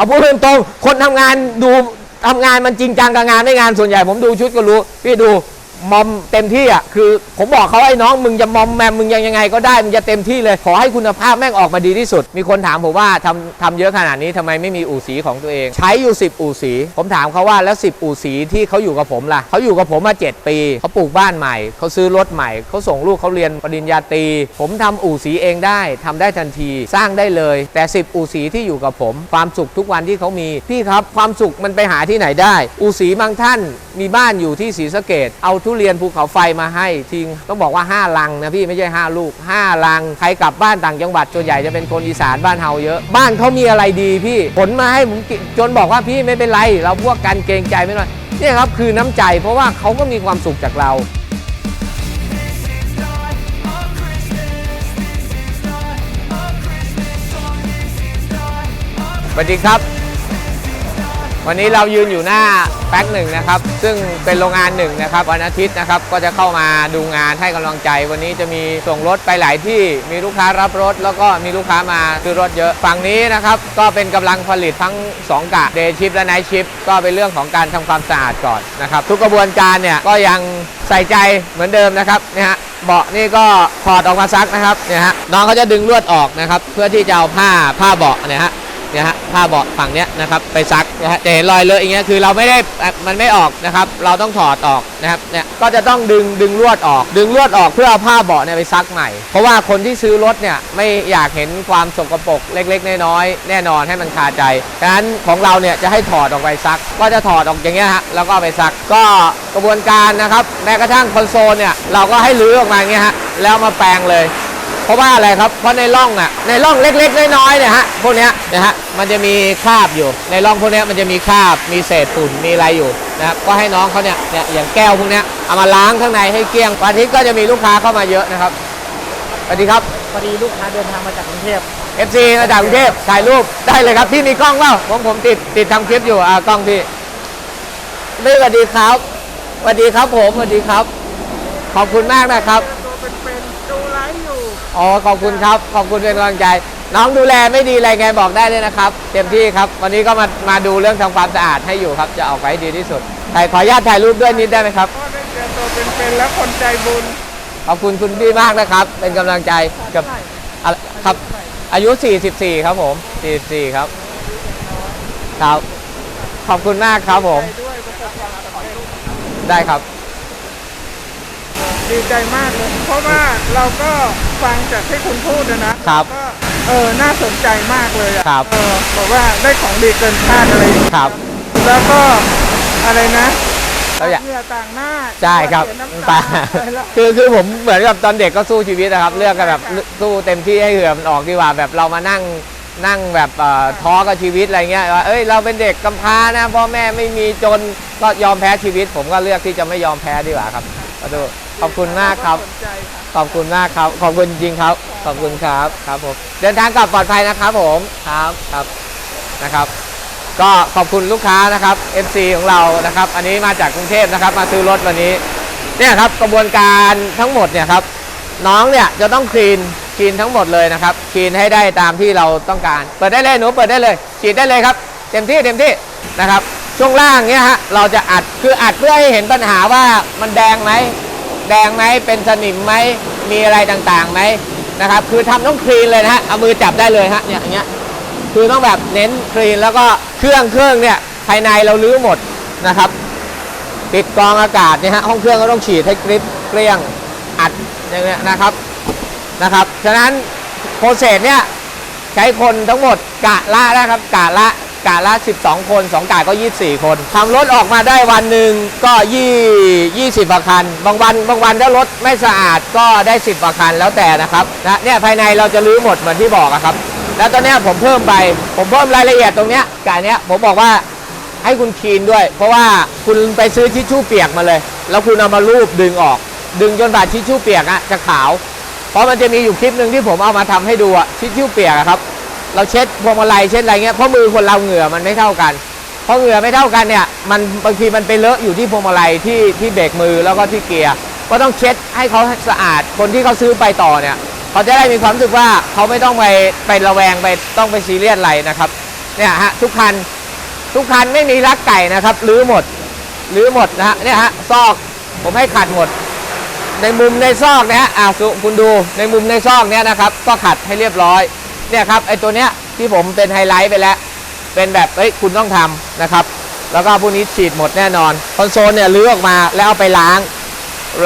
เอาพูดตรงๆคนทำงานดูทำงานมันจริงจังกับงานไม่งานส่วนใหญ่ผมดูชุดก็รู้พี่ดู มอมเต็มที่อะคือ ผมบอกเขาไอ้น้องมึงจะมอมแมมมึงยังยังไงก็ได้มึงจะเต็มที่เลย ขอให้คุณภาพแม่งออกมาดีที่สุด มีคนถามผมว่าทำทำเยอะขนาดนี้ทำไมไม่มีอู่สีของตัวเอง ใช้อยู่ 10 อู่สี ผมถามเขาว่าแล้ว 10 อู่สีที่เขาอยู่กับผมล่ะเขาอยู่กับผมมา 7 ปีเขาปลูกบ้านใหม่เขาซื้อรถใหม่เขาส่งลูกเขาเรียนปริญญาตรีผมทำอู่สีเองได้ทำได้ทันทีสร้างได้เลย แต่ 10 อู่สีที่อยู่กับผม ความสุขทุกวันที่เขามีพี่ครับ ความสุขมันไปหาที่ไหนได้ อู่สีบางท่านมีบ้านอยู่ที่ศรีสะเกดเอาทุเรียนภูเขาไฟมาให้ทิ้งต้องบอกว่า 5 ลังนะพี่ไม่ใช่ 5 ลูก 5 ลัง ใครกลับบ้านต่างจังหวัดส่วนใหญ่จะเป็นคนอีสานบ้านเฮาเยอะ บ้านเขามีอะไรดีพี่ผลมาให้ผมกินจนบอกว่าพี่ไม่เป็นไร เราพวกกันเกรงใจไม่หน่อยนี่ครับคือน้ำใจเพราะว่าเขาก็มีความสุขจากเราสวัสดีครับ วันนี้เรายืนอยู่หน้าแพ็คหนึ่งนะครับ ซึ่งเป็นโรงงานหนึ่งนะครับวันอาทิตย์นะครับก็จะเข้ามาดูงานให้กำลังใจ วันนี้จะมีส่งรถไปหลายที่มีลูกค้ารับรถ แล้วก็มีลูกค้ามาซื้อรถเยอะฝั่งนี้นะครับก็เป็นกำลังผลิตทั้ง 2กะเดย์ชิปและไนท์ชิปก็เป็นเรื่องของการทำความสะอาดก่อนนะครับทุกกระบวนการเนี่ยก็ยังใส่ใจเหมือนเดิมนะครับเนี่ยฮะเบาะนี่ก็ถอดออกมาซักนะครับเนี่ยฮะน้องเขาจะดึงลวดออกนะครับเพื่อที่จะเอาผ้าผ้าเบาะเนี่ยฮะ นี่ยฮะผ้าเบาะฝั่งเนี้ยนะครับไปซักนะฮะจะเห็นรอยเลอะอย่างเงี้ยคือเราไม่ได้มันไม่ออกนะครับ เราต้องถอดออกนะครับเนี่ยก็จะต้องดึงดึงลวดออก ดึงลวดออกเพื่อเอาผ้าเบาะเนี่ยไปซักใหม่ เพราะว่าคนที่ซื้อรถเนี่ยไม่อยากเห็นความสกปรกเล็กๆน้อยๆแน่นอนให้มันคาใจดังนั้นของเราเนี่ยจะให้ถอดออกไปซัก ก็จะถอดออกอย่างเงี้ยฮะแล้วก็ไปซักก็กระบวนการนะครับแม้กระทั่งคอนโซลเนี่ยเราก็ให้รื้อออกมาอย่างเงี้ยฮะแล้วมาแปลงเลย ราะว่าอะไรครับ เพราะในร่องอะ ในร่องเล็กๆ น้อยๆเนี่ยฮะ พวกเนี้ยนะฮะ มันจะมีคราบอยู่ ในร่องพวกเนี้ยมันจะมีคราบ มีเศษฝุ่น มีอะไรอยู่นะครับ ก็ให้น้องเขาเนี่ย เนี่ย อย่างแก้วพวกเนี้ย เอามาล้างข้างในให้เกลี้ยง วันอาทิตย์ก็จะมีลูกค้าเข้ามาเยอะนะครับ สวัสดีครับ พอดีลูกค้าเดินทางมาจากกรุงเทพ FC มาจากกรุงเทพถ่ายรูปได้เลยครับ พี่มีกล้องเปล่าผมผมติดติดทำคลิปอยู่ อ่ากล้องพี่พี่สวัสดีครับสวัสดีครับผมสวัสดีครับ ขอบคุณมากนะครับ ตัวเป็นๆดูไลฟ์ อยู่อ๋อขอบคุณครับ ขอบคุณเป็นกำลังใจ น้องดูแลไม่ดีอะไรไงบอกได้เลยนะครับ เต็มที่ครับ วันนี้ก็มามาดูเรื่องทำความสะอาดให้อยู่ครับ จะออกไปให้ดีที่สุดถ่ายขออนุญาตถ่ายรูปด้วยนิดได้ไหมครับ ก็ได้เจอตัวเป็นๆแล้วคนใจบุญขอบคุณคุณพี่มากนะครับ เป็นกำลังใจกับอะไรครับ อายุ 44 ครับผม 44 ครับ ครับ ขอบคุณมากครับผมใจด้วยประสบความสำเร็จ ได้ครับ ดีใจมากเลย เพราะว่าเราก็ฟังจากที่คุณพูดนะนะครับก็เออน่าสนใจมากเลยอะครับเออบอกว่าได้ของดีเกินคาดอะไรอย่างเงี้ยครับ แล้วก็อะไรนะแล้วอยาก เหงื่อต่างหน้าใช่ครับเสียน้ำตาตาอะไรละคือคือผมเหมือนกับตอนเด็กก็สู้ชีวิตนะครับ เลือกกันแบบสู้เต็มที่ให้เหือมันออกดีกว่าแบบเรามานั่งนั่งแบบเอ่อท้อกับชีวิตอะไรเงี้ยว่าเอ้ยเราเป็นเด็กกำพร้านะพ่อแม่ไม่มีจนก็ยอมแพ้ชีวิต ผมก็เลือกที่จะไม่ยอมแพ้ดีกว่าครับขอโทษ ขอบคุณมากครับ สนใจค่ะขอบคุณมากครับ ขอบคุณจริงครับ ขอบคุณครับ ครับผม เดินทางกลับปลอดภัยนะครับผม ครับ ครับ นะครับ ก็ขอบคุณลูกค้านะครับ FC ของเรา นะครับ อันนี้มาจากกรุงเทพนะครับ มาซื้อรถวันนี้ เนี่ยครับ กระบวนการทั้งหมดเนี่ยครับ น้องเนี่ยจะต้องคลีน คลีนทั้งหมดเลยนะครับ คลีนให้ได้ตามที่เราต้องการ เปิดได้เลยหนูเปิดได้เลย ฉีดได้เลยครับ เต็มที่ เต็มที่ นะครับ ช่วงล่างเนี่ยฮะ เราจะอัด คืออัดเพื่อให้เห็นปัญหาว่ามันแดงไหม แดงไหมเป็นสนิมไหมมีอะไรต่างๆไหมนะครับคือทำต้องคลีนเลยนะฮะเอามือจับได้เลยฮะเนี่ยอย่างเงี้ยคือต้องแบบเน้นคลีนแล้วก็เครื่องเครื่องเนี่ยภายในเราลื้อหมดนะครับปิดกรองอากาศเนี่ยฮะห้องเครื่องก็ต้องฉีดให้กริบเกลี้ยงอัดอย่างเงี้ยนะครับนะครับ ฉะนั้นโปรเซสเนี่ยใช้คนทั้งหมดกะละนะครับกะละ กะละ 12 คน 2กะก็ 24 คนทำรถออกมาได้วันหนึ่งก็ยี่20กว่าคัน บางวันบางวันถ้ารถไม่สะอาดก็ได้ 10กว่าคันแล้วแต่นะครับนะเนี่ยภายในเราจะรื้อหมดเหมือนที่บอกอะครับ แล้วตอนนี้ผมเพิ่มไป ผมเพิ่มรายละเอียดตรงเนี้ยกะเนี้ยผมบอกว่าให้คุณคีนด้วย เพราะว่าคุณไปซื้อทิชชู่เปียกมาเลย แล้วคุณเอามาลูบดึงออก ดึงจนบาดทิชชู่เปียกอะจะขาว เพราะมันจะมีอยู่คลิปหนึ่งที่ผมเอามาทำให้ดูอะทิชชู่เปียกอะครับ เราเช็ดพวงมาลัยเช็ดอะไรเงี้ยเพราะมือคนเราเหงื่อมันไม่เท่ากันเพราะเหงื่อไม่เท่ากันเนี่ยมันบางทีมันไปเลอะอยู่ที่พวงมาลัยที่ที่เบรกมือแล้วก็ที่เกียร์ก็ต้องเช็ดให้เขาสะอาดคนที่เขาซื้อไปต่อเนี่ยเขาจะได้มีความรู้สึกว่าเขาไม่ต้องไปไประแวงไปต้องไปซีเรียสอะไรนะครับเนี่ยฮะทุกคันทุกคันไม่มีลักไก่นะครับรื้อหมดรื้อหมดนะฮะเนี่ยฮะซอกผมให้ขัดหมด ในมุมในซอกเนี้ยอ่าสุคุณดูในมุมในซอกเนี้ยนะครับ ก็ขัดให้เรียบร้อย เนี่ยครับไอตัวเนี้ยที่ผมเป็นไฮไลท์ไปแล้ว เป็นแบบเอ้ยคุณต้องทำนะครับ แล้วก็พวกนี้ฉีดหมดแน่นอนคอนโซลเนี่ยรื้อออกมาแล้วเอาไปล้าง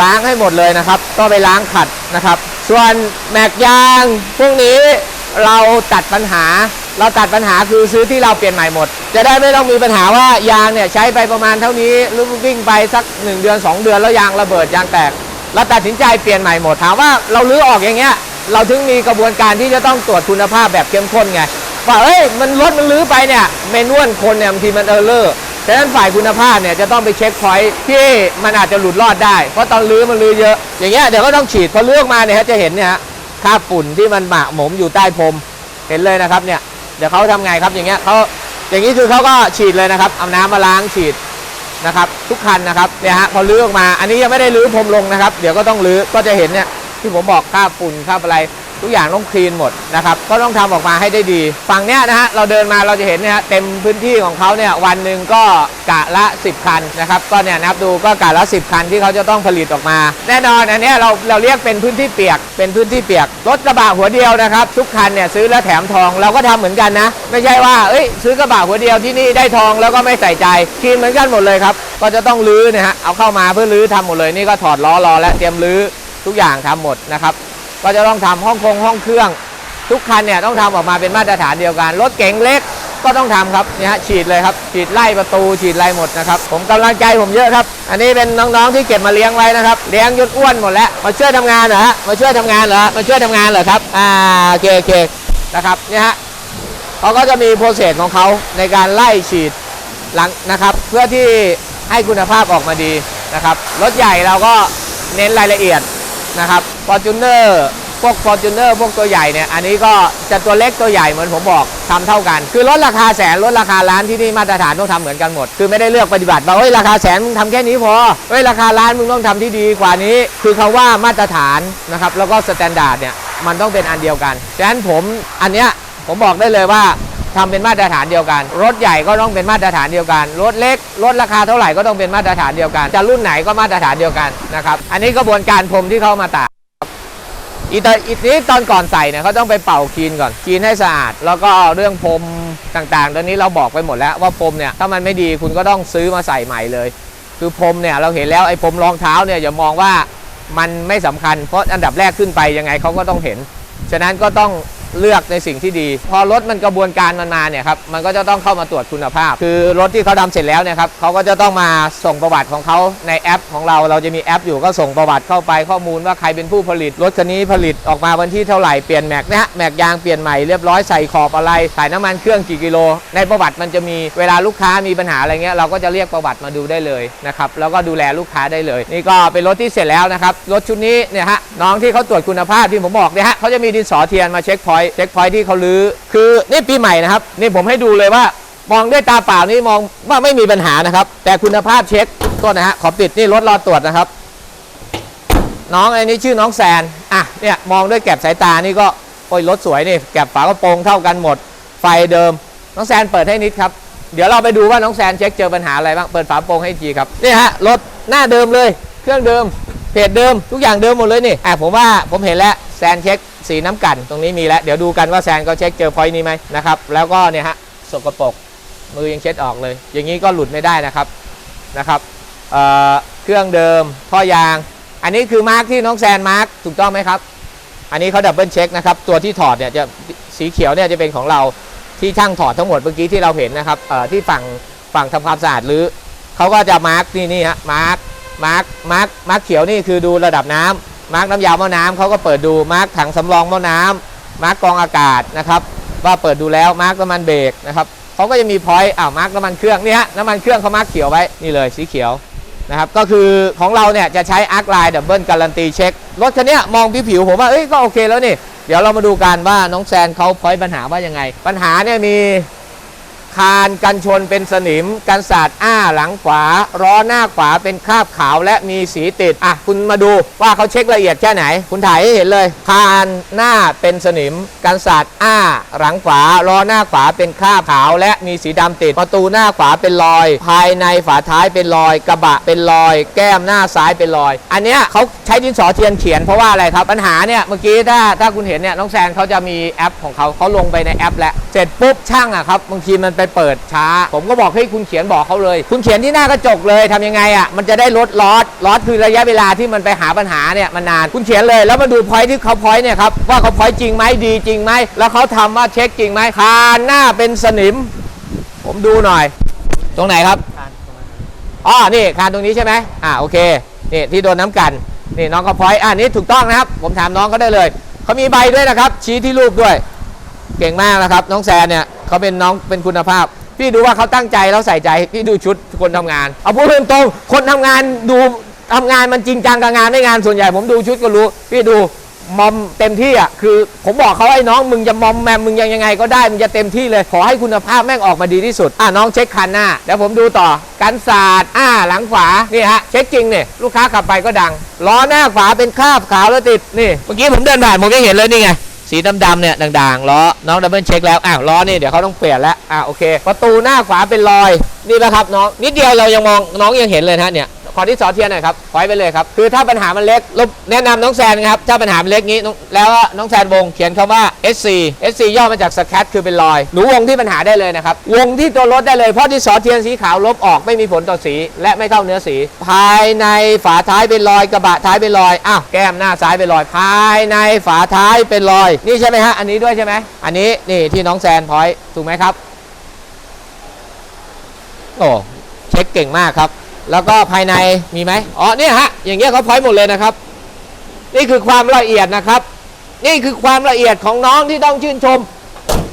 ล้างให้หมดเลยนะครับ ก็ไปล้างขัดนะครับ ส่วนแม็กยางพวกนี้เราตัดปัญหา เราตัดปัญหาคือซื้อที่เราเปลี่ยนใหม่หมด จะได้ไม่ต้องมีปัญหาว่ายางเนี่ยใช้ไปประมาณเท่านี้หรือวิ่งไปสัก 1 เดือน 2 เดือนแล้วยางระเบิดยางแตก เราตัดสินใจเปลี่ยนใหม่หมดถามว่าเราลื้อออกอย่างเงี้ย เราถึงมีกระบวนการที่จะต้องตรวจคุณภาพแบบเข้มข้นไงว่าเอ้ยมันรถมันลื้อไปเนี่ยเมนวลคนเนี่ยบางทีมันเออร์เลอร์ฉะนั้นฝ่ายคุณภาพเนี่ยจะต้องไปเช็คพอยท์ที่มันอาจจะหลุดรอดได้ เพราะตอนลื้อมันลื้อเยอะ อย่างเงี้ยเดี๋ยวก็ต้องฉีดพอเลือกมาเนี่ยจะเห็นเนี่ยคราบฝุ่นที่มันหมากหมมอยู่ใต้พรมเห็นเลยนะครับเนี่ยเดี๋ยวเขาทำไงครับอย่างเงี้ยเขาอย่างนี้คือเขาก็ฉีดเลยนะครับเอาน้ำมาล้างฉีดนะครับ ทุกคันนะครับเนี่ยฮะพอลื้อออกมา อันนี้ยังไม่ได้รื้อพรมลงนะครับ เดี๋ยวก็ต้องรื้อก็จะเห็นเนี่ย ที่ผมบอกค่าฝุ่นค่าอะไร ทุกอย่างต้องคลีนหมดนะครับก็ต้องทำออกมาให้ได้ดี ฝั่งเนี้ยนะฮะเราเดินมาเราจะเห็นเนี่ยฮะเต็มพื้นที่ของเขาเนี่ยวันหนึ่งก็กะละ 10 คันนะครับก็เนี่ยนับดูก็กะละ 10 คันที่เขาจะต้องผลิตออกมา แน่นอนอันนี้เราเราเรียกเป็นพื้นที่เปียก เป็นพื้นที่เปียกรถกระบะหัวเดียวนะครับทุกคันเนี่ยซื้อแล้วแถมทองเราก็ทำเหมือนกันนะ ไม่ใช่ว่าเอ้ยซื้อกระบะหัวเดียวที่นี่ได้ทองแล้วก็ไม่ใส่ใจคลีนเหมือนกันหมดเลยครับก็จะต้องรื้อนะฮะเอาเข้ามาเพื่อรื้อทำหมดเลยนี่ก็ถอดล้อรอและเตรียมรื้อ ทุกอย่างทำหมดนะครับ ก็จะต้องทำห้องคงห้องเครื่อง ทุกคันเนี่ยต้องทำออกมาเป็นมาตรฐานเดียวกัน รถเก๋งเล็กก็ต้องทำครับเนี่ยฮะฉีดเลยครับฉีดไล่ประตูฉีดอะไรหมดนะครับ ผมกำลังใจผมเยอะครับ อันนี้เป็นน้องๆที่เก็บมาเลี้ยงไว้นะครับเลี้ยงจนอ้วนหมดแล้วมาช่วยทำงานเหรอฮะมาช่วยทำงานเหรอมาช่วยทำงานเหรอครับอ่าโอเคโอเคนะครับเนี่ยฮะเขาก็จะมีโปรเซสของเขาในการไล่ฉีดหลังนะครับ เพื่อที่ให้คุณภาพออกมาดีนะครับรถใหญ่เราก็เน้นรายละเอียด นะครับ Fortuner พวก Fortuner พวกตัวใหญ่เนี่ย อันนี้ก็จะตัวเล็กตัวใหญ่เหมือนผมบอกทำเท่ากัน คือลดราคาแสนลดราคาล้านที่นี่มาตรฐานต้องทำเหมือนกันหมด คือไม่ได้เลือกปฏิบัติว่าเฮ้ยราคาแสนมึงทำแค่นี้พอเฮ้ยราคาล้านมึงต้องทำที่ดีกว่านี้ คือคาว่ามาตรฐานนะครับแล้วก็สแตนดาร์ดเนี่ยมันต้องเป็นอันเดียวกันฉะนั้นผมอันเนี้ยผมบอกได้เลยว่า ทำเป็นมาตรฐานเดียวกัน รถใหญ่ก็ต้องเป็นมาตรฐานเดียวกัน รถเล็กรถราคาเท่าไหร่ก็ต้องเป็นมาตรฐานเดียวกัน จะรุ่นไหนก็มาตรฐานเดียวกันนะครับ อันนี้กระบวนการพรมที่เขามาตากอีตอนอีนี้ตอนก่อนใส่เนี่ยเขาต้องไปเป่าคลีนก่อนคลีนให้สะอาด แล้วก็เรื่องพรมต่างๆตอนนี้เราบอกไปหมดแล้วว่าพรมเนี่ยถ้ามันไม่ดีคุณก็ต้องซื้อมาใส่ใหม่เลย คือพรมเนี่ยเราเห็นแล้วไอ้พรมรองเท้าเนี่ยอย่ามองว่ามันไม่สำคัญ เพราะอันดับแรกขึ้นไปยังไงเขาก็ต้องเห็น ฉะนั้นก็ต้อง เลือกในสิ่งที่ดี พอรถมันกระบวนการมันมาเนี่ยครับมันก็จะต้องเข้ามาตรวจคุณภาพ คือรถที่เขาทำเสร็จแล้วเนี่ยครับเขาก็จะต้องมาส่งประวัติของเขาในแอป ของเราเราจะมีแอป อยู่ก็ส่งประวัติเข้าไปข้อมูลว่าใครเป็นผู้ผลิตรถคันนี้ผลิตออกมาวันที่เท่าไหร่เปลี่ยนแม็กนะแม็กยางเปลี่ยนใหม่เรียบร้อยใส่ขอบอะไรถ่ายน้ำมันเครื่องกี่กิโล ในประวัติมันจะมีเวลาลูกค้ามีปัญหาอะไรเงี้ยเราก็จะเรียกประวัติมาดูได้เลยนะครับแล้วก็ดูแลลูกค้าได้เลย นี่ก็เป็นรถที่เสร็จแล้วนะครับรถชุดนี้เนี่ยฮะน้องที่เขาตรวจคุณภาพที่ผมบอกเนี่ยฮะเขาจะมีดินสอเทียนมาเช็คพอยต์เช็คพอยที่เขาลื้อคือนี่ปีใหม่นะครับนี่ผมให้ดูเลยว่ามองด้วยตาเปล่านี่มองว่าไม่มีปัญหานะครับ แต่คุณภาพเช็คตัวนะฮะขอปิดนี่รถรอตรวจนะครับ น้องไอ้นี่ชื่อน้องแซนอะเนี่ยมองด้วยแก็บสายตานี่ก็โอ้ยรถสวยนี่แก็บฝากระโปรงเท่ากันหมด ไฟเดิม น้องแซนเปิดให้นิดครับเดี๋ยวเราไปดูว่าน้องแซนเช็คเจอปัญหาอะไรบ้างเปิดฝากระโปรงให้อีกทีครับนี่ฮะรถหน้าเดิมเลย เครื่องเดิมเพจเดิมทุกอย่างเดิมหมดเลยนี่อะผมว่าผมเห็นแล้วแซนเช็ค สีน้ำกันตรงนี้มีแล้ว เดี๋ยวดูกันว่าแซนเขาเช็คเจอพอยต์นี้ไหมนะครับ แล้วก็เนี่ยฮะสกปรกมือยังเช็ดออกเลย อย่างนี้ก็หลุดไม่ได้นะครับนะครับเอ่อเครื่องเดิมท่อยาง อันนี้คือมาร์กที่น้องแซนมาร์กถูกต้องไหมครับ อันนี้เขาดับเบิลเช็คนะครับ ตัวที่ถอดเนี่ยจะสีเขียวเนี่ยจะเป็นของเราที่ช่างถอดทั้งหมดเมื่อกี้ที่เราเห็นนะครับเอ่อที่ฝั่งฝั่งทำความสะอาดหรือเขาก็จะมาร์กนี่นี่ฮะมาร์กมาร์กมาร์กมาร์กเขียวนี่คือดูระดับน้ำ มาร์กน้ำยาหม้อน้ำเขาก็เปิดดูมาร์กถังสำรองหม้อน้ำมาร์กกองอากาศนะครับว่าเปิดดูแล้วมาร์กน้ำมันเบรกนะครับเขาก็จะมีพอยต์อ้ามาร์กน้ำมันเครื่องนี่ฮะน้ำมันเครื่องเขามาร์กเขียวไว้นี่เลยสีเขียวนะครับก็คือของเราเนี่ยจะใช้อาร์คไลน์ดับเบิลการันตีเช็ครถคันนี้มองผิวๆผมว่าเอ้ยก็โอเคแล้วนี่เดี๋ยวเรามาดูกันว่าน้องแซนเขาพอยต์ปัญหาว่ายังไง ปัญหาเนี่ยมี คานกันชนเป็นสนิม กันศาสตร์อ้าหลังขวาล้อหน้าขวาเป็นคราบขาวและมีสีติด อะ คุณมาดูว่าเขาเช็คละเอียดแค่ไหน คุณถ่ายให้เห็นเลยคานหน้าเป็นสนิม กันศาสตร์อ้าหลังขวาล้อหน้าขวาเป็นคราบขาวและมีสีดำติด ประตูหน้าขวาเป็นรอย ภายในฝาท้ายเป็นรอย กระบะเป็นรอย แก้มหน้าซ้ายเป็นรอย อันเนี้ยเขาใช้ดินสอเทียนเขียนเพราะว่าอะไรครับปัญหาเนี่ยเมื่อกี้ถ้าถ้าคุณเห็นเนี่ยน้องแซนเขาจะมีแอปของเขาเขาลงไปในแอปแล้วเสร็จปุ๊บช่างอะครับบางทีมันไปเปิดช้า ผมก็บอกให้คุณเขียนบอกเขาเลย คุณเขียนที่หน้ากระจกเลยทำยังไงอะมันจะได้ลดลอสลอสคือระยะเวลาที่มันไปหาปัญหาเนี่ยมันนานคุณเขียนเลยแล้วมาดูพอยที่เขาพอยเนี่ยครับว่าเขาพอยจริงไหมดีจริงไหมแล้วเขาทำว่าเช็คจริงไหมคานหน้าเป็นสนิม ผมดูหน่อย ตรงไหนครับอ๋อนี่คานตรงนี้ใช่ไหมอ่าโอเคนี่ที่โดนน้ำกันนี่น้องก็พอยต์อ่านี่ถูกต้องนะครับ ผมถามน้องก็ได้เลยเขามีใบด้วยนะครับ ชี้ที่รูปด้วย เก่งมากนะครับ น้องแซนเนี่ยเขาเป็นน้องเป็นคุณภาพ พี่ดูว่าเขาตั้งใจแล้วใส่ใจพี่ดูชุดคนทำงาน เอาพูดตรงๆคนทำงานดูทำงานมันจริงจังกับงานไม่งานส่วนใหญ่ ผมดูชุดก็รู้ พี่ดูมอมเต็มที่อะคือ ผมบอกเขาไอ้น้องมึงจะมอมแมมมึงยังยังไงก็ได้มึงจะเต็มที่เลย ขอให้คุณภาพแม่งออกมาดีที่สุด อะน้องเช็คคันหน้าเดี๋ยวผมดูต่อกันศาสตร์อ่าหลังขวานี่ฮะเช็คจริงเนี่ยลูกค้าขับไปก็ดังล้อหน้าขวาเป็นคราบขาวแล้วติดนี่เมื่อกี้ผมเดินผ่านผมก็เห็นเลยนี่ไง สีดำๆเนี่ยด่างๆล้อน้องดับเบิลเช็คแล้วอ้าวล้อนี่เดี๋ยวเขาต้องเปลี่ยนแล้วอ่าโอเค ประตูหน้าขวาเป็นรอยนี่นะครับน้องนิดเดียวเรายังมองน้องยังเห็นเลยนะฮะเนี่ย ขอที่สอเทียนหน่อยครับไว้ไปเลยครับคือถ้าปัญหามันเล็กรบแนะนำน้องแซนครับถ้าปัญหามันเล็กงี้แล้วน้องแซนวงเขียนคำว่า SC SC ย่อมาจาก scat คือเป็นรอย หนูวงที่ปัญหาได้เลยนะครับวงที่ตัวรถได้เลยเพราะที่สอเทียนสีขาวลบออกไม่มีผลต่อสี และไม่เข้าเนื้อสี ภายในฝาท้ายเป็นรอยกระบะท้ายเป็นรอยอ้าวแก้มหน้าซ้ายเป็นรอย ภายในฝาท้ายเป็นรอย นี่ใช่ไหมฮะอันนี้ด้วยใช่ไหมอันนี้นี่ที่น้องแซนพอยถูกไหมครับโอ้เช็คเก่งมากครับ แล้วก็ภายในมีไหมอ๋อเนี่ยฮะอย่างเงี้ยเขาพอยต์หมดเลยนะครับ นี่คือความละเอียดนะครับ นี่คือความละเอียดของน้องที่ต้องชื่นชม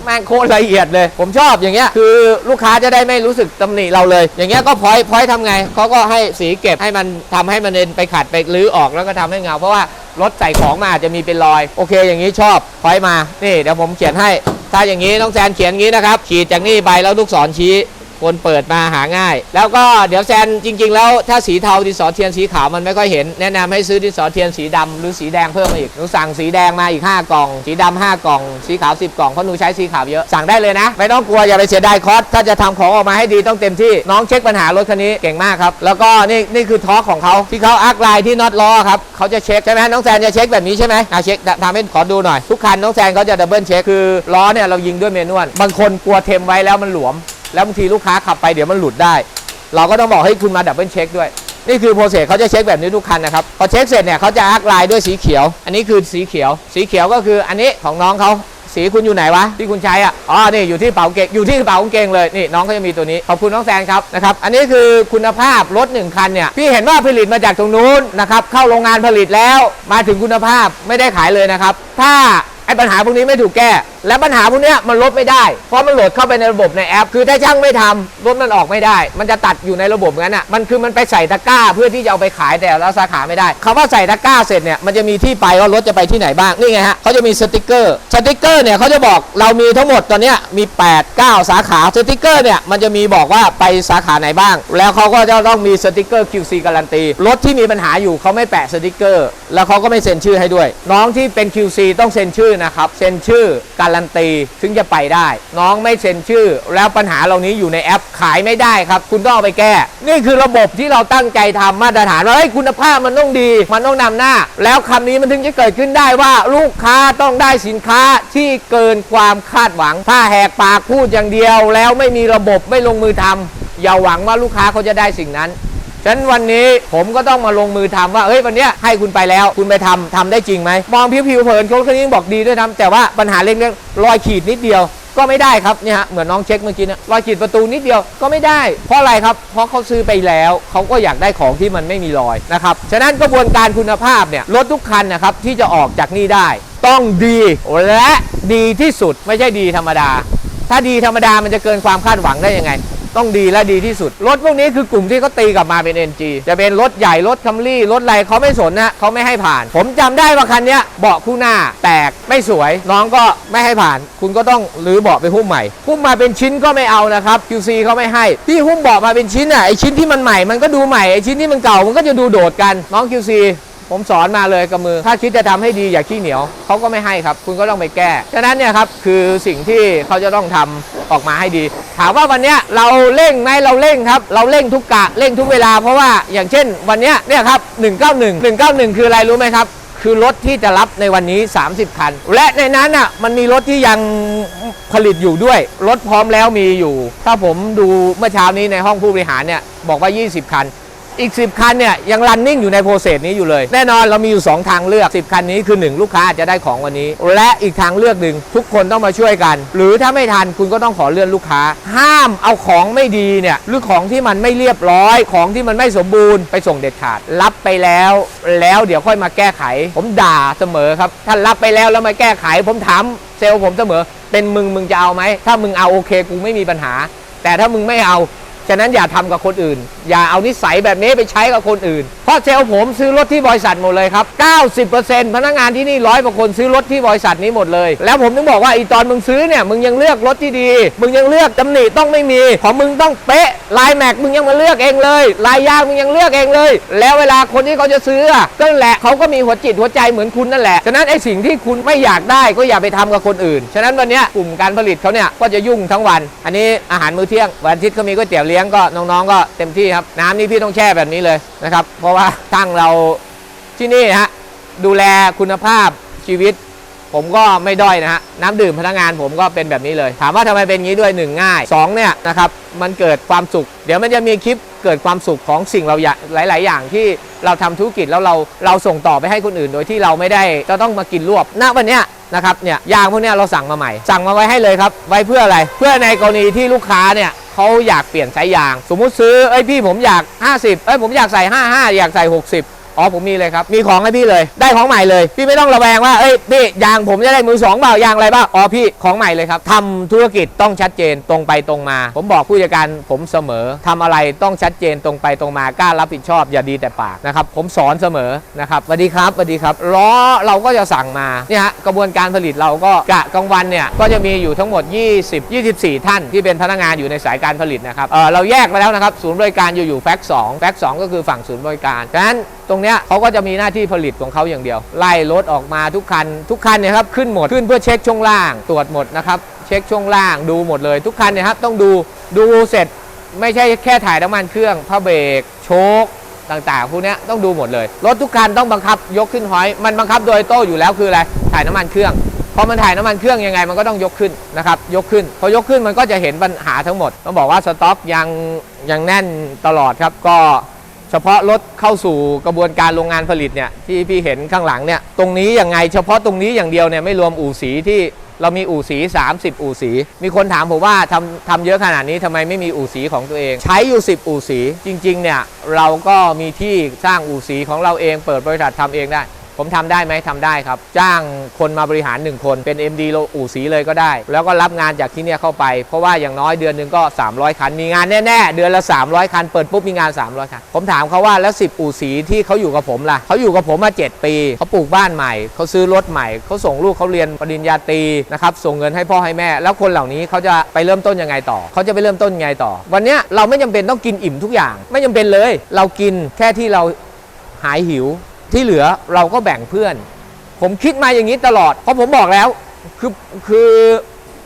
แม่งโคตรละเอียดเลย ผมชอบอย่างเงี้ยคือลูกค้าจะได้ไม่รู้สึกตำหนิเราเลย อย่างเงี้ยก็พอยต์พอยต์ทำไงเขาก็ให้สีเก็บให้มันทำให้มันเอ็นไปขัดไปรื้อออกแล้วก็ทำให้เงา เพราะว่ารถใส่ของมาอาจจะมีเป็นรอย โอเค อย่างนี้ชอบพอยต์มานี่เดี๋ยวผมเขียนให้ ถ้าอย่างนี้น้องแซนเขียนงี้นะครับขีดจากนี่ไปแล้วลูกศรชี้ คนเปิดมาหาง่าย แล้วก็เดี๋ยวแซนจริง ๆ แล้วถ้าสีเทาดินสอเทียนสีขาวมันไม่ค่อยเห็นแนะนำให้ซื้อดินสอเทียนสีดำหรือสีแดงเพิ่มมาอีกหนูสั่งสีแดงมาอีก 5 กล่อง สีดำ5กล่อง สีขาว 10 กล่องเพราะหนูใช้สีขาวเยอะสั่งได้เลยนะ ไม่ต้องกลัวอย่าไปเสียดายคอสถ้าจะทำของออกมาให้ดีต้องเต็มที่น้องเช็คปัญหารถคันนี้เก่งมากครับแล้วก็นี่นี่คือท็อร์กของเขาที่เขาอักไลน์ที่น็อตล้อครับเขาจะเช็คใช่ไหมน้องแซนจะเช็คแบบนี้ใช่ไหมอะเช็คทำให้ขอดูหน่อยทุกคันน้องแซนเขาจะดับเบิลเช็คคือล้อเนี่ยเรายิงด้วยเมนวลบางคนกลัวเทมไว้แล้วมันหลวม แล้วบางทีลูกค้าขับไปเดี๋ยวมันหลุดได้ เราก็ต้องบอกให้คุณมาดับเบิลเช็คด้วย นี่คือโปรเซสเขาจะเช็คแบบนี้ทุกคันนะครับ พอเช็คเสร็จเนี่ยเขาจะอาร์คไลน์ด้วยสีเขียว อันนี้คือสีเขียว สีเขียวก็คืออันนี้ของน้องเขาสีคุณอยู่ไหนวะที่คุณใช้อะอ๋อนี่อยู่ที่เป๋าเกงอยู่ที่เป๋ากางเกงเลยนี่น้องเขาจะมีตัวนี้ขอบคุณน้องแซนครับนะครับอันนี้คือคุณภาพรถหนึ่งคันเนี่ยพี่เห็นว่าผลิตมาจากตรงนู้นนะครับเข้าโรงงานผลิตแล้ว มาถึงคุณภาพไม่ได้ขายเลยนะครับ ถ้า อ้ปัญหาพวกนี้ไม่ถูกแก้ และปัญหาพวกเนี้ยมันลดไม่ได้ เพราะมันโหลดเข้าไปในระบบในแอป คือถ้าช่างไม่ทำรถมันออกไม่ได้ มันจะตัดอยู่ในระบบงั้นอะมันคือมันไปใส่ตะกร้าเพื่อที่จะเอาไปขายแต่ละสาขาไม่ได้คำว่าใส่ตะกร้าเสร็จเนี่ยมันจะมีที่ไปว่ารถจะไปที่ไหนบ้างนี่ไงฮะเขาจะมีสติกเกอร์สติกเกอร์เนี่ยเขาจะบอกเรามีทั้งหมดตอนเนี้ยมี 8 9 สาขาสติกเกอร์เนี่ยมันจะมีบอกว่าไปสาขาไหนบ้าง แล้วเขาก็จะต้องมีสติกเกอร์ QC การันตีรถที่มีปัญหาอยู่เขาไม่แปะสติกเกอร์ แล้วเขาก็ไม่เซ็นชื่อให้ด้วย น้องที่เป็น QC ต้องเซ็นชื่อนะครับเซ็นชื่อการันตีถึงจะไปได้ น้องไม่เซ็นชื่อ แล้วปัญหาเหล่านี้อยู่ในแอปขายไม่ได้ครับ คุณต้องเอาไปแก้ นี่คือระบบที่เราตั้งใจทำมาตรฐานว่าเฮ้ยคุณภาพมันต้องดี มันต้องนำหน้า แล้วคำนี้มันถึงจะเกิดขึ้นได้ว่าลูกค้าต้องได้สินค้าที่เกินความคาดหวัง ถ้าแหกปากพูดอย่างเดียว แล้วไม่มีระบบไม่ลงมือทำอย่าหวังว่าลูกค้าเขาจะได้สิ่งนั้น ฉะนั้นวันนี้ผมก็ต้องมาลงมือทำว่าเฮ้ยวันนี้ให้คุณไปแล้วคุณไปทำทำได้จริงไหมมองผิวๆเผินคนคนนี้บอกดีด้วยนะแต่ว่าปัญหาเล็กๆรอยขีดนิดเดียวก็ไม่ได้ครับเนี่ยฮะเหมือนน้องเช็คเมื่อกี้นี่ยรอยขีดประตูนิดเดียวก็ไม่ได้ เพราะอะไรครับ เพราะเขาซื้อไปแล้วเขาก็อยากได้ของที่มันไม่มีรอยนะครับฉะนั้นกระบวนการคุณภาพเนี่ยรถทุกคันนะครับที่จะออกจากนี่ได้ ต้องดีและดีที่สุดไม่ใช่ดีธรรมดา ถ้าดีธรรมดามันจะเกินความคาดหวังได้ยังไง ต้องดีและดีที่สุด รถพวกนี้คือกลุ่มที่เขาตีกลับมาเป็น NG จะเป็นรถใหญ่ รถคัมรี่รถอะไรเขาไม่สนนะเขาไม่ให้ผ่าน ผมจำได้ว่าคันนี้เบาะคู่หน้าแตกไม่สวย น้องก็ไม่ให้ผ่าน คุณก็ต้องรื้อเบาะไปหุ้มใหม่หุ้มมาเป็นชิ้นก็ไม่เอานะครับ QC เขาไม่ให้พี่หุ้มเบาะมาเป็นชิ้นอะไอชิ้นที่มันใหม่มันก็ดูใหม่ไอชิ้นที่มันเก่ามันก็จะดูโดดกันน้อง QC ผมสอนมาเลยกับมือ ถ้าคิดจะทำให้ดีอย่าขี้เหนียวเขาก็ไม่ให้ครับ คุณก็ต้องไปแก้ ฉะนั้นเนี่ยครับคือสิ่งที่เขาจะต้องทำออกมาให้ดี ถามว่าวันนี้เราเร่งไหมเราเร่งครับ เราเร่งทุกกะเร่งทุกเวลาเพราะว่าอย่างเช่น วันนี้เนี่ยครับ191 191 คืออะไรรู้ไหมครับคือรถที่จะรับในวันนี้ 30 คัน และในนั้นอะมันมีรถที่ยังผลิตอยู่ด้วย รถพร้อมแล้วมีอยู่ ถ้าผมดูเมื่อเช้านี้ในห้องผู้บริหารเนี่ยบอกว่า 20 คัน อีก 10 คันเนี่ยยังรันนิ่งอยู่ในโปรเซสนี้อยู่เลย แน่นอนเรามีอยู่ 2 ทางเลือก 10 คันนี้คือ 1 ลูกค้าอาจจะได้ของวันนี้ และอีกทางเลือกหนึ่งทุกคนต้องมาช่วยกัน หรือถ้าไม่ทันคุณก็ต้องขอเลื่อนลูกค้า ห้ามเอาของไม่ดีเนี่ยหรือของที่มันไม่เรียบร้อยของที่มันไม่สมบูรณ์ไปส่งเด็ดขาด รับไปแล้ว แล้วเดี๋ยวค่อยมาแก้ไข ผมด่าเสมอครับถ้ารับไปแล้วแล้วมาแก้ไข ผมถามเซลล์ผมเสมอ เป็นมึงมึงจะเอาไหมถ้ามึงเอาโอเคกูไม่มีปัญหา แต่ถ้ามึงไม่เอา ฉะนั้นอย่าทำกับคนอื่น อย่าเอานิสัยแบบนี้ไปใช้กับคนอื่น ราะเซลล์ผมซื้อรถที่บริษัทหมดเลยครับ 90%พนักงานที่นี่ร้อยกว่าคนซื้อรถที่บริษัทนี้หมดเลย แล้วผมถึงบอกว่าอีตอนมึงซื้อเนี่ยมึงยังเลือกรถที่ดี มึงยังเลือกตำหนิต้องไม่มี ของมึงต้องเป๊ะลายแม็กมึงยังมาเลือกเองเลยลายยางมึงยังเลือกเองเลย แล้วเวลาคนที่เขาจะซื้ออะก็นั่นแหละเขาก็มีหัวจิตหัวใจเหมือนคุณนั่นแหละฉะนั้นไอ้สิ่งที่คุณไม่อยากได้ก็อย่าไปทำกับคนอื่น ฉะนั้นวันเนี้ยกลุ่มการผลิตเขาเนี่ยก็จะยุ่งทั้งวัน อันนี้อาหารมื้อเที่ยงวันอาทิตย์เขามีก๋วยเตี๋ยวเลี้ยงก็น้องๆ ก็เต็มที่ครับน้ำนี่พี่ต้องแช่แบบนี้เลยนะครับเพราะว่าตั้งเราที่นี่ฮะดูแลคุณภาพชีวิต ผมก็ไม่ด้อยนะฮะน้ำดื่มพนักงานผมก็เป็นแบบนี้เลย ถามว่าทำไมเป็นงี้ด้วยหนึ่งง่ายสองเนี่ยนะครับมันเกิดความสุข เดี๋ยวมันจะมีคลิปเกิดความสุขของสิ่งเราอย่าหลาย ๆ อย่างที่เราทำธุรกิจแล้วเราเราส่งต่อไปให้คนอื่น โดยที่เราไม่ได้จะต้องมากินรวบณวันเนี้ยนะครับเนี่ยยางพวกเนี้ยเราสั่งมาใหม่ สั่งมาไว้ให้เลยครับไว้เพื่ออะไร เพื่อในกรณีที่ลูกค้าเนี่ย เขาอยากเปลี่ยนสายยาง สมมุติซื้อเอ้ยพี่ผมอยาก 50เอ้ยผมอยากใส่ 55 อยากใส่ 60 อ๋อผมมีเลยครับ มีของให้พี่เลย ได้ของใหม่เลย พี่ไม่ต้องระแวงว่า เอ้ยพี่ยางผมจะได้มือสองเปล่ายางอะไรบ้างอ๋อพี่ของใหม่เลยครับทำธุรกิจต้องชัดเจนตรงไปตรงมา ผมบอกผู้จัดการผมเสมอทำอะไรต้องชัดเจนตรงไปตรงมากล้ารับผิดชอบ อย่าดีแต่ปากนะครับผมสอนเสมอนะครับสวัสดีครับสวัสดีครับล้อเราก็จะสั่งมาเนี่ยฮะกระบวนการผลิตเราก็กะกลางวันเนี่ยก็จะมีอยู่ทั้งหมด 20 24 ท่านที่เป็นพนักงานอยู่ในสายการผลิตนะครับเออเราแยกไปแล้วนะครับศูนย์บริการอยู่อยู่แฟกสองแฟกสองก็คือฝั่งศูนย์บริการดังนั้นตรงเนี้ยเขาก็จะมีหน้าที่ผลิตของเขาอย่างเดียว ไล่รถออกมาทุกคัน ทุกคันเนี่ยครับขึ้นหมดขึ้นเพื่อเช็คช่วงล่างตรวจหมดนะครับเช็คช่วงล่างดูหมดเลยทุกคันเนี่ยครับต้องดูดูเสร็จไม่ใช่แค่ถ่ายน้ำมันเครื่องผ้าเบรกโชคต่างๆพวกนี้ต้องดูหมดเลย รถทุกคันต้องบังคับยกขึ้นหอย มันบังคับโดยโต้อยู่แล้วคืออะไรถ่ายน้ำมันเครื่องพอมันถ่ายน้ำมันเครื่องยังไงมันก็ต้องยกขึ้นนะครับยกขึ้น พอยกขึ้นมันก็จะเห็นปัญหาทั้งหมดต้องบอกว่าสต็อกยังยังแน่นตลอดครับก็ เฉพาะรถเข้าสู่กระบวนการโรงงานผลิตเนี่ยที่พี่เห็นข้างหลังเนี่ยตรงนี้ยังไงเฉพาะตรงนี้อย่างเดียวเนี่ยไม่รวมอู่สีที่เรามีอู่สี 30 อู่สี มีคนถามผมว่าทำทำเยอะขนาดนี้ทำไมไม่มีอู่สีของตัวเอง ใช้อยู่ 10 อู่สีจริงๆเนี่ยเราก็มีที่สร้างอู่สีของเราเอง เปิดบริษัททำเองได้ ผมทำได้ไหมทำได้ครับ จ้างคนมาบริหาร 1 คนเป็น MD โลอู่สีเลยก็ได้ แล้วก็รับงานจากที่เนี่ยเข้าไป เพราะว่าอย่างน้อยเดือนหนึ่งก็ 300 คัน มีงานแน่ๆ เดือนละ 300 คัน เปิดปุ๊บมีงาน 300 คัน ผมถามเขาว่าแล้ว 10 อู่สีที่เขาอยู่กับผมล่ะเขาอยู่กับผมมา 7 ปีเขาปลูกบ้านใหม่เขาซื้อรถใหม่เขาส่งลูกเขาเรียนปริญญาตรีนะครับส่งเงินให้พ่อให้แม่ แล้วคนเหล่านี้เขาจะไปเริ่มต้นยังไงต่อเขาจะไปเริ่มต้นยังไงต่อ วันนี้เราไม่จำเป็นต้องกินอิ่มทุกอย่าง ไม่จำเป็นเลย เรากินแค่ที่เราหายหิว ที่เหลือเราก็แบ่งเพื่อน ผมคิดมาอย่างนี้ตลอด เพราะผมบอกแล้ว คือคือ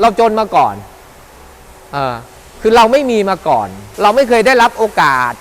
เราจนมาก่อนเออคือเราไม่มีมาก่อน เราไม่เคยได้รับโอกาส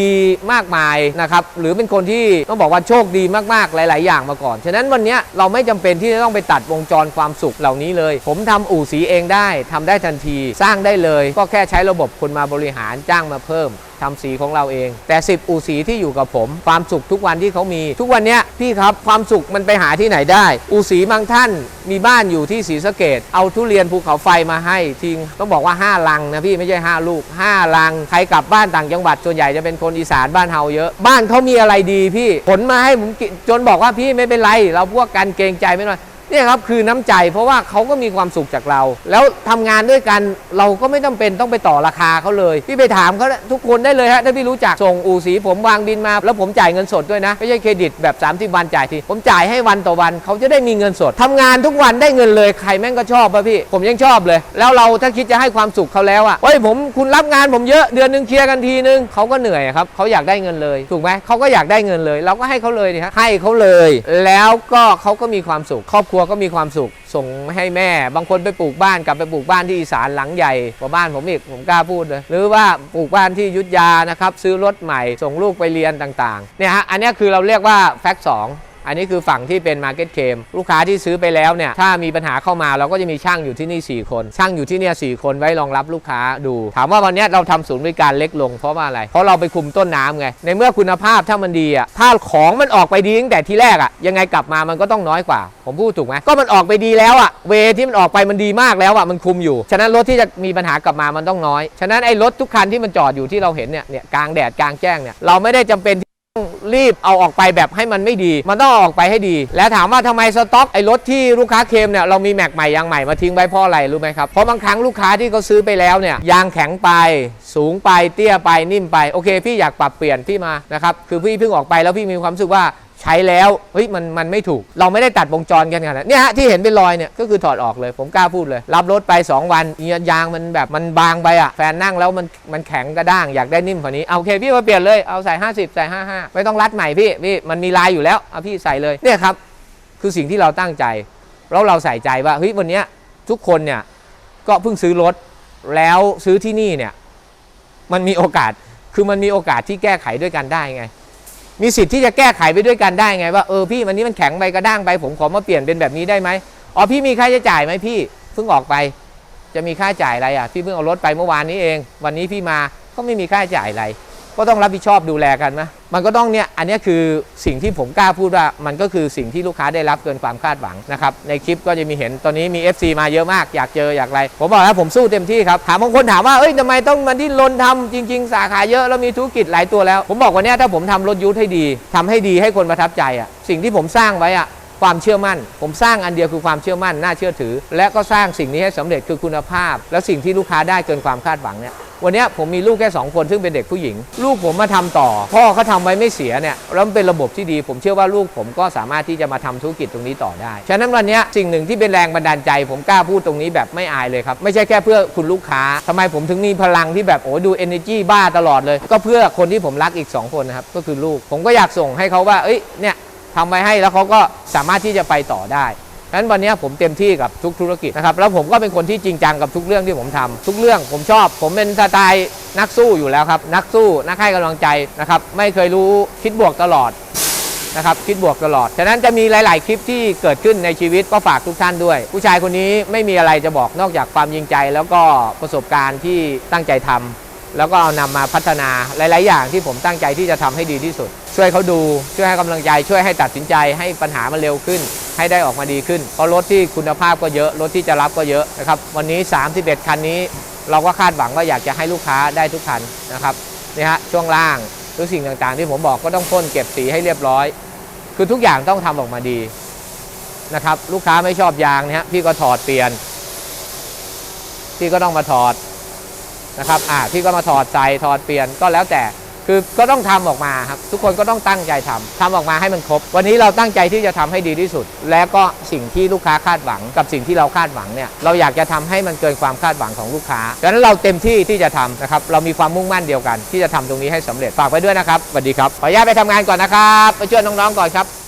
ดีๆ มากมายนะครับ หรือเป็นคนที่ต้องบอกว่าโชคดีมากๆ หลาย ๆ อย่างมาก่อน ฉะนั้นวันนี้เราไม่จำเป็นที่จะต้องไปตัดวงจรความสุขเหล่านี้เลย ผมทำอู่สีเองได้ทำได้ทันที สร้างได้เลย ก็แค่ใช้ระบบคนมาบริหารจ้างมาเพิ่มทำสีของเราเอง แต่ 10 อู่สีที่อยู่กับผม ความสุขทุกวันที่เขามี ทุกวันนี้พี่ครับความสุขมันไปหาที่ไหนได้ อู่สีบางท่านมีบ้านอยู่ที่ศรีสะเกดเอาทุเรียนภูเขาไฟมาให้ทิ้งต้องบอกว่า 5 ลังนะพี่ไม่ใช่ 5 ลูก 5 ลัง ใครกลับบ้านต่างจังหวัดส่วนใหญ่จะเป็นคนอีสานบ้านเฮาเยอะ บ้านเขามีอะไรดีพี่ผลมาให้ผมกินจนบอกว่าพี่ไม่เป็นไร เราพวกกันเกรงใจไม่หน่อย เนี่ยครับคือน้ำใจเพราะว่าเขาก็มีความสุขจากเรา แล้วทำงานด้วยกันเราก็ไม่จำเป็นต้องไปต่อราคาเขาเลย พี่ไปถามเขาทุกคนได้เลยฮะถ้าพี่รู้จักส่งอู่สีผมวางบินมา แล้วผมจ่ายเงินสดด้วยนะ ไม่ใช่เครดิตแบบ 30 วันจ่ายที ผมจ่ายให้วันต่อวันเขาจะได้มีเงินสดทำงานทุกวันได้เงินเลยใครแม่งก็ชอบป่ะพี่ ผมยังชอบเลย แล้วเราถ้าคิดจะให้ความสุขเขาแล้วอะเฮ้ยผมคุณรับงานผมเยอะเดือนหนึงเคลียร์กันทีนึงเขาก็เหนื่อยครับเขาอยากได้เงินเลยถูกไหมเขาก็อยากได้เงินเลย เราก็ให้เขาเลยนี่ฮะให้เขาเลย แล้วก็เขาก็มีความสุขครอบรัวก็มีความสุข ส่งให้แม่ บางคนไปปลูกบ้านกลับไปปลูกบ้านที่อีสานหลังใหญ่กว่าบ้านผมอีกผมกล้าพูดเลยหรือว่าปลูกบ้านที่ยุทธยานะครับซื้อรถใหม่ ส่งลูกไปเรียนต่างๆเนี่ยฮะอันนี้คือเราเรียกว่าแฟกต์ส อันนี้คือฝั่งที่เป็น Market c l a i m ลูกค้าที่ซื้อไปแล้วเนี่ยถ้ามีปัญหาเข้ามาเราก็จะมีช่างอยู่ที่นี่ 4 คน ช่างอยู่ที่เนี่ยสคนไว้รองรับลูกค้าดู ถามว่าวันนี้เราทำศูนย์บริการเล็กลงเพราะว่าอะไร เพราะเราไปคุมต้นน้ำไง ในเมื่อคุณภาพถ้ามันดีอะถ้าของมันออกไปดีตั้งแต่ที่แรกอะยังไงกลับมามันก็ต้องน้อยกว่า ผมพูดถูกไหมก็มันออกไปดีแล้วอะเวที่มันออกไปมันดีมากแล้วอะมันคุมอยู่ ฉะนั้นรถที่จะมีปัญหากลับมามันต้องน้อย ฉะนั้นไอ้รถทุกคันที่มันจอดอยู่ที่เราเห็นเนี่ยเนี่ยกลางแดดกลางแจ้งเนี่ยเราไม่ได้จำเป็น รีบเอาออกไปแบบให้มันไม่ดี มันต้องเอาออกไปให้ดี แล้วถามว่าทำไมสต็อกไอ้รถที่ลูกค้าเคมเนี่ยเรามีแม็กใหม่ยางใหม่มาทิ้งไว้เพราะอะไรรู้ไหมครับ เพราะบางครั้งลูกค้าที่เขาซื้อไปแล้วเนี่ยยางแข็งไป สูงไปเตี้ยไปนิ่มไปโอเค พี่อยากปรับเปลี่ยนพี่มานะครับคือพี่เพิ่งออกไปแล้วพี่มีความรู้สึกว่า ใช้แล้วเฮ้ยมันมันไม่ถูก เราไม่ได้ตัดวงจรกันขนาดนั้นเนี่ยฮะที่เห็นเป็นรอยเนี่ยก็คือถอดออกเลย ผมกล้าพูดเลย รับรถไป 2 วันเนี่ยยางมันแบบมันบางไปอะแฟนนั่งแล้วมันมันแข็งกระด้างอยากได้นิ่มกว่านี้เอาโอเคพี่มาเปลี่ยนเลยเอาใส่ 50 ใส่ 55 ไม่ต้องรัดใหม่พี่พี่มันมีลายอยู่แล้วเอาพี่ใส่เลยเนี่ยครับคือสิ่งที่เราตั้งใจแล้วเราใส่ใจว่าเฮ้ยวันเนี้ยทุกคนเนี่ยก็เพิ่งซื้อรถแล้วซื้อที่นี่เนี่ยมันมีโอกาสคือมันมีโอกาสที่แก้ไขด้วยกันได้ไง มีสิทธิ์ที่จะแก้ไขไปด้วยกันได้ไงว่าเออพี่วันนี้มันแข็งไปกระด้างไป ผมขอมาเปลี่ยนเป็นแบบนี้ได้ไหมอ๋อพี่มีค่าใช้จ่ายไหมพี่เพิ่งออกไป จะมีค่าจ่ายอะไรอะพี่เพิ่งเอารถไปเมื่อวานนี้เอง วันนี้พี่มาก็ไม่มีค่าจ่ายอะไร ก็ต้องรับผิดชอบดูแลกันนะมันก็ต้องเนี่ยอันนี้คือสิ่งที่ผมกล้าพูดว่ามันก็คือสิ่งที่ลูกค้าได้รับเกินความคาดหวังนะครับในคลิปก็จะมีเห็นตอนนี้มี FC มาเยอะมากอยากเจออยากอะไร ผมบอกแล้วผมสู้เต็มที่ครับถามบางคนถามว่าเอ้ยทำไมต้องมาที่ลนทำจริง ๆ สาขาเยอะแล้วมีธุรกิจหลายตัวแล้ว ผมบอกวันเนี้ยถ้าผมทำรถยุทธให้ดีทำให้ดีให้คนประทับใจอะสิ่งที่ผมสร้างไว้อะความเชื่อมั่น ผมสร้างอันเดียวคือความเชื่อมั่นน่าเชื่อถือ และก็สร้างสิ่งนี้ให้สำเร็จคือคุณภาพ แล้วสิ่งที่ลูกค้าได้เกินความคาดหวังเนี่ย วันนี้ผมมีลูกแค่ 2 คนซึ่งเป็นเด็กผู้หญิง ลูกผมมาทำต่อ พ่อเขาทำไว้ไม่เสียเนี่ยแล้วเป็นระบบที่ดี ผมเชื่อว่าลูกผมก็สามารถที่จะมาทำธุรกิจตรงนี้ต่อได้ ฉะนั้นวันนี้สิ่งหนึ่งที่เป็นแรงบันดาลใจ ผมกล้าพูดตรงนี้แบบไม่อายเลยครับ ไม่ใช่แค่เพื่อคุณลูกค้าทำไมผมถึงมีพลังที่แบบโอ้ดู energy บ้าตลอดเลย ก็เพื่อคนที่ผมรักอีกสองคนนะครับก็คือลูก ผมก็อยากส่งให้เขาว่าเอ้ยเนี่ยทำไว้ให้แล้วเขาก็สามารถที่จะไปต่อได้ ฉะนั้นวันนี้ผมเต็มที่กับทุกธุรกิจนะครับแล้วผมก็เป็นคนที่จริงจังกับทุกเรื่องที่ผมทำทุกเรื่องผมชอบ ผมเป็นสไตล์นักสู้อยู่แล้วครับนักสู้นักให้กำลังใจนะครับไม่เคยรู้คิดบวกตลอดนะครับคิดบวกตลอด ฉะนั้นจะมีหลาย ๆ คลิปที่เกิดขึ้นในชีวิตก็ฝากทุกท่านด้วย ผู้ชายคนนี้ไม่มีอะไรจะบอกนอกจากความยิงใจ แล้วก็ประสบการณ์ที่ตั้งใจทำแล้วก็เอานำมาพัฒนาหลาย ๆ อย่างที่ผมตั้งใจที่จะทำให้ดีที่สุด ช่วยเขาดูช่วยให้กำลังใจ ช่วยให้ตัดสินใจให้ปัญหามันเร็วขึ้น ให้ได้ออกมาดีขึ้น เพราะรถที่คุณภาพก็เยอะ รถที่จะรับก็เยอะนะครับ วันนี้ 31 คันนี้ เราก็คาดหวังว่าอยากจะให้ลูกค้าได้ทุกคันนะครับนี่ฮะช่วงล่างทุกสิ่งต่างๆ ที่ผมบอกก็ต้องพ่นเก็บสีให้เรียบร้อย คือทุกอย่างต้องทำออกมาดีนะครับ ลูกค้าไม่ชอบยางนี่ฮะพี่ก็ถอดเปลี่ยน พี่ก็ต้องมาถอดนะครับอ่าพี่ก็มาถอดใส่ถอดเปลี่ยนก็แล้วแต่ คือก็ต้องทำออกมาครับทุกคนก็ต้องตั้งใจทำทำออกมาให้มันครบ วันนี้เราตั้งใจที่จะทำให้ดีที่สุด และก็สิ่งที่ลูกค้าคาดหวัง กับสิ่งที่เราคาดหวังเนี่ยเราอยากจะทำให้มันเกินความคาดหวังของลูกค้าดังนั้นเราเต็มที่ที่จะทำนะครับเรามีความมุ่งมั่นเดียวกัน ที่จะทำตรงนี้ให้สำเร็จฝากไว้ด้วยนะครับสวัสดีครับขออนุญาตไปทำงานก่อนนะครับไปช่วยน้องๆก่อนครับ